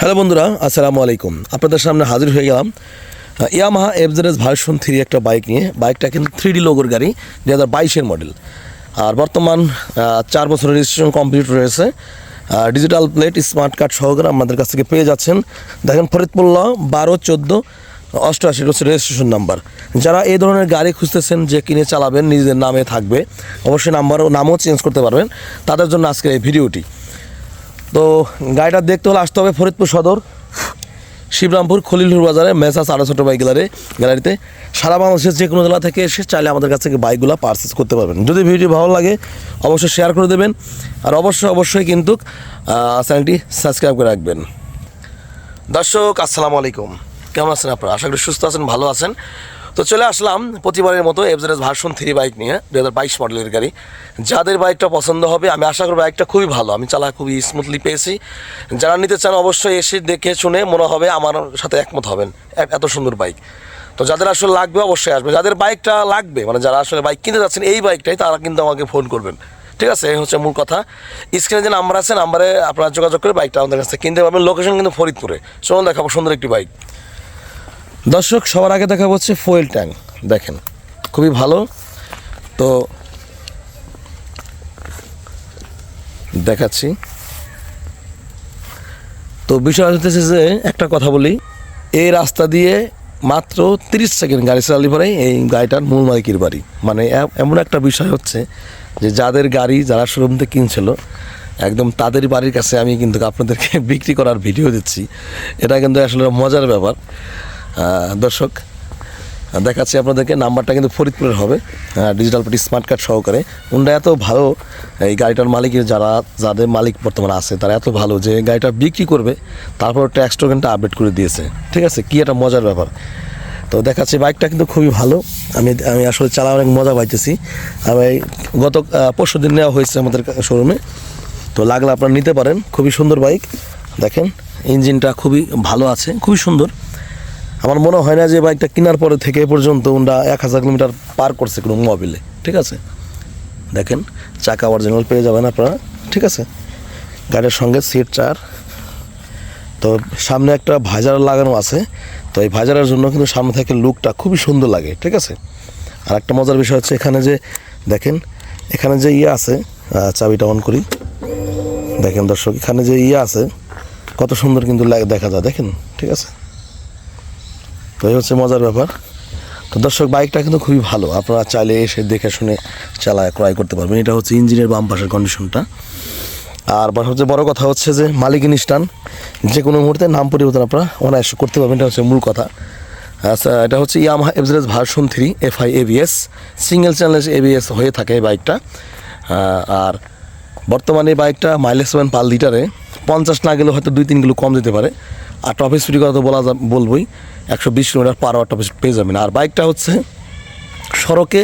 Hello বন্ধুরা, আসসালামু আলাইকুম। আপনাদের সামনে হাজির হয়ে গেলাম ইয়ামাহা এফজেডএস ভার্সন থ্রি একটা বাইক নিয়ে। বাইকটা কিন্তু থ্রি ডি লোগোর গাড়ি দু হাজার বাইশের মডেল আর বর্তমান চার বছরের রেজিস্ট্রেশন কমপ্লিট রয়েছে। ডিজিটাল প্লেট স্মার্ট কার্ড সহকারে আমাদের কাছ থেকে পেয়ে যাচ্ছেন। দেখেন ফরিদপুল্লাহ বারো, চোদ্দ, অষ্টআশি হচ্ছে রেজিস্ট্রেশন নাম্বার যারা এই ধরনের গাড়ি খুঁজতেছেন, যে কিনে চালাবেন, নিজেদের নামে থাকবে, অবশ্যই নাম্বারও, নামও চেঞ্জ করতে পারবেন। তাদের জন্য আজকের এই ভিডিওটি তো গাড়িটা দেখতে হলে আসতে হবে ফরিদপুর সদর, শিবরামপুর খলিলুর বাজারে, মেসাস আরও ছোটো বাইক গ্যালারি গ্যালারিতে সারা বাংলাদেশের যে কোনো জেলা থেকে এসে চাইলে আমাদের কাছ থেকে বাইকগুলো পারচেস করতে পারবেন। যদি ভিডিও ভালো লাগে, অবশ্যই শেয়ার করে দেবেন। আর অবশ্যই অবশ্যই কিন্তু চ্যানেলটি সাবস্ক্রাইব করে রাখবেন। দর্শক, আসসালামু আলাইকুম। কেমন আছেন আপনারা? আশা করি সুস্থ আছেন, ভালো আছেন। তো চলে আসলাম প্রতিবারের মতো এফজেডএস ভার্সন থ্রি বাইক নিয়ে দু হাজার বাইশ মডেলের গাড়ি। যাদের বাইকটা পছন্দ হবে, আমি আশা করি বাইকটা খুবই ভালো। আমি চালা খুবই স্মুথলি পেয়েছি। যারা নিতে চান অবশ্যই এসে দেখে শুনে মনে হবে আমার সাথে একমত হবেন। এত সুন্দর বাইক তো যাদের আসলে লাগবে অবশ্যই আসবে। যাদের বাইকটা লাগবে মানে যারা আসলে বাইক কিনতে যাচ্ছেন, এই বাইকটাই তারা কিন্তু আমাকে ফোন করবেন। ঠিক আছে? এই হচ্ছে মূল কথা। স্ক্রিনে যে নাম্বার আছে নাম্বারে আপনারা যোগাযোগ করে বাইকটা আমাদের কাছে কিনতে পারবেন। লোকেশন কিন্তু ফরিদপুরে। চলুন দেখাবো সুন্দর একটি বাইক দর্শক, সবার আগে দেখা হচ্ছে ফুয়েল ট্যাঙ্ক দেখেন, খুবই ভালো। তো দেখাচ্ছি। তো বিষয় হচ্ছে যে, একটা কথা বলি। এই রাস্তা দিয়ে মাত্র তিরিশ সেকেন্ড গাড়ি চালালি পরে এই গাড়িটার মূল মালিকের বাড়ি। মানে এমন একটা বিষয় হচ্ছে যে, যাদের গাড়ি, যারা শোরুম থেকে কিনছিল, একদম তাদের বাড়ির কাছে আমি কিন্তু আপনাদেরকে বিক্রি করার ভিডিও দিচ্ছি। এটা কিন্তু আসলে মজার ব্যাপার। দর্শক দেখাচ্ছি আপনাদেরকে, নাম্বারটা কিন্তু ফরিদপুরের হবে ডিজিটাল পেটি স্মার্ট কার্ড সহকারে। উনরা এত ভালো, এই গাড়িটার মালিকের যারা, যাদের মালিক বর্তমানে আছে, তারা এত ভালো যে গাড়িটা বিক্রি করবে তারপর ট্যাক্স টোকেনটা আপডেট করে দিয়েছে। ঠিক আছে? কী একটা মজার ব্যাপার। তো দেখাচ্ছি বাইকটা কিন্তু খুবই ভালো। আমি আমি আসলে চালা অনেক মজা পাইতেছি। আমি গত পরশু দিন নেওয়া হয়েছে আমাদের শোরুমে তো লাগলে আপনারা নিতে পারেন। খুবই সুন্দর বাইক দেখেন ইঞ্জিনটা খুবই ভালো আছে, খুবই সুন্দর। আমার মনে হয় না যে বাইকটা কেনার পরে থেকে পর্যন্ত ওরা এক হাজার কিলোমিটার পার করছে কোনো মোবাইলে, ঠিক আছে? দেখেন, চাকা অরিজিনাল পেয়ে যাবেন আপনারা, ঠিক আছে? গাড়ির সঙ্গে সিট চার। তো সামনে একটা ভাজার লাগানো আছে, তো এই ভাইজারের জন্য কিন্তু সামনে থেকে লুকটা খুবই সুন্দর লাগে, ঠিক আছে? আর একটা মজার বিষয় হচ্ছে এখানে যে, দেখেন, এখানে যে ইয়ে আছে চাবিটা অন করি। দেখেন দর্শক, এখানে যে ইয়ে আছে, কত সুন্দর কিন্তু দেখা যায়, দেখেন, ঠিক আছে? তো এই হচ্ছে মজার ব্যাপার। তো দর্শক, বাইকটা কিন্তু খুবই ভালো। আপনারা চাইলে এসে দেখে শুনে চালায়, ক্রয় করতে পারবেন। এটা হচ্ছে ইঞ্জিনের বাম পাশের কন্ডিশনটা আর সবচেয়ে বড় কথা হচ্ছে যে, মালিকিন স্টান যে কোনো মুহূর্তে নাম পরিবর্তন আপনারা অনায়াসে করতে পারবেন। এটা হচ্ছে মূল কথা। আচ্ছা এটা হচ্ছে Yamaha average version three F I ABS single channel ABS হয়ে থাকে এই বাইকটা। আর বর্তমানে এই বাইকটা মাইলেজ পাবেন পার লিটারে পঞ্চাশ না গেলেও হয়তো দুই তিন কিলো কম যেতে পারে। আর টপ স্পিড কথা তো বলা বলবোই, একশো বিশ kilometre per hour top speed পেয়ে যাবেন। আর বাইকটা হচ্ছে সড়কে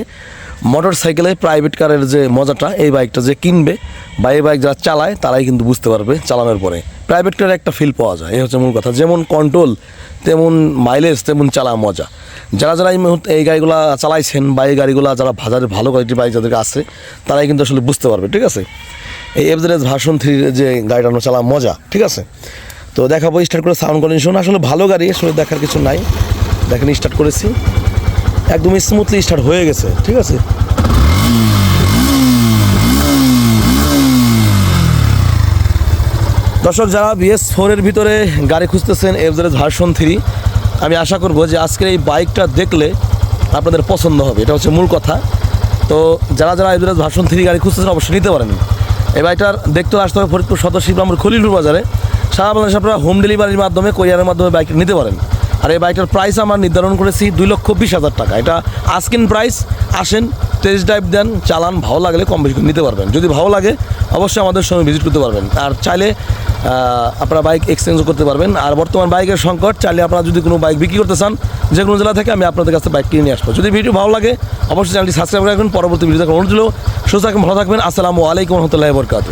মোটর সাইকেলে প্রাইভেট কারের যে মজাটা, এই বাইকটা যে কিনবে বা এই বাইক যারা চালায়, তারাই কিন্তু বুঝতে পারবে চালানোর পরে। প্রাইভেট কারের একটা ফিল পাওয়া যায়, এই হচ্ছে মূল কথা। যেমন কন্ট্রোল তেমন মাইলেজ তেমন চালা মজা। যারা যারা এই মুহূর্তে এই গাড়িগুলো চালাইছেন বা এই গাড়িগুলো যারা বাজারে ভালো কোয়ালিটির বাইক যাদেরকে আছে, তারাই কিন্তু আসলে বুঝতে পারবে, ঠিক আছে? এই এফজেড ভার্সন থ্রির যে গাড়িটা আমরা চালা মজা, ঠিক আছে? তো দেখাবো স্টার্ট করে সাউন্ড কন্ডিশন আসলে ভালো গাড়ি, আসলে দেখার কিছু নাই। দেখেন স্টার্ট করেছি। একদম স্মুথলি স্টার্ট হয়ে গেছে, ঠিক আছে? দর্শক, যারা বিএস ফোরের ভিতরে গাড়ি খুঁজতেছেন এফজেড ভার্সন থ্রি আমি আশা করব যে আজকের এই বাইকটা দেখলে আপনাদের পছন্দ হবে। এটা হচ্ছে মূল কথা। তো যারা যারা এফজেড ভার্সন থ্রি গাড়ি খুঁজতেছেন, অবশ্যই নিতে পারেন। এই বাড়িটার দেখতে আসতে হবে ফরিদপুর সদর শিবরামপুর খলিলপুর বাজারে। সারা বাংলাদেশে আপনারা হোম ডেলিভারির মাধ্যমে কোরিয়ারের মাধ্যমে বাইক নিতে পারেন। আর এই বাইকটার প্রাইস আমার নির্ধারণ করেছি দুই লক্ষ বিশ হাজার টাকা। এটা আস্কিন প্রাইস আসেন টেস্ট ড্রাইভ দেন, চালান, ভালো লাগলে কম বেশি নিতে পারবেন। যদি ভালো লাগে, অবশ্যই আমাদের সঙ্গে ভিজিট করতে পারবেন। আর চাইলে আপনারা বাইক এক্সচেঞ্জও করতে পারবেন। আর বর্তমান বাইকের সংকট, চাইলে আপনারা যদি কোনো বাইক বিক্রি করতে চান, যে কোনো জেলা থেকে আমি আপনাদের কাছে বাইক কিনে নিয়ে আসব। যদি ভিডিও ভালো লাগে, অবশ্যই চ্যানেলটি সাবস্ক্রাইব রাখবেন। পরবর্তী ভিডিও দেখার অনুরোধ সুস্থ থাকবেন, ভালো থাকবেন। আসসালামু আলাইকুম রহমতুল্লাহ বরকাত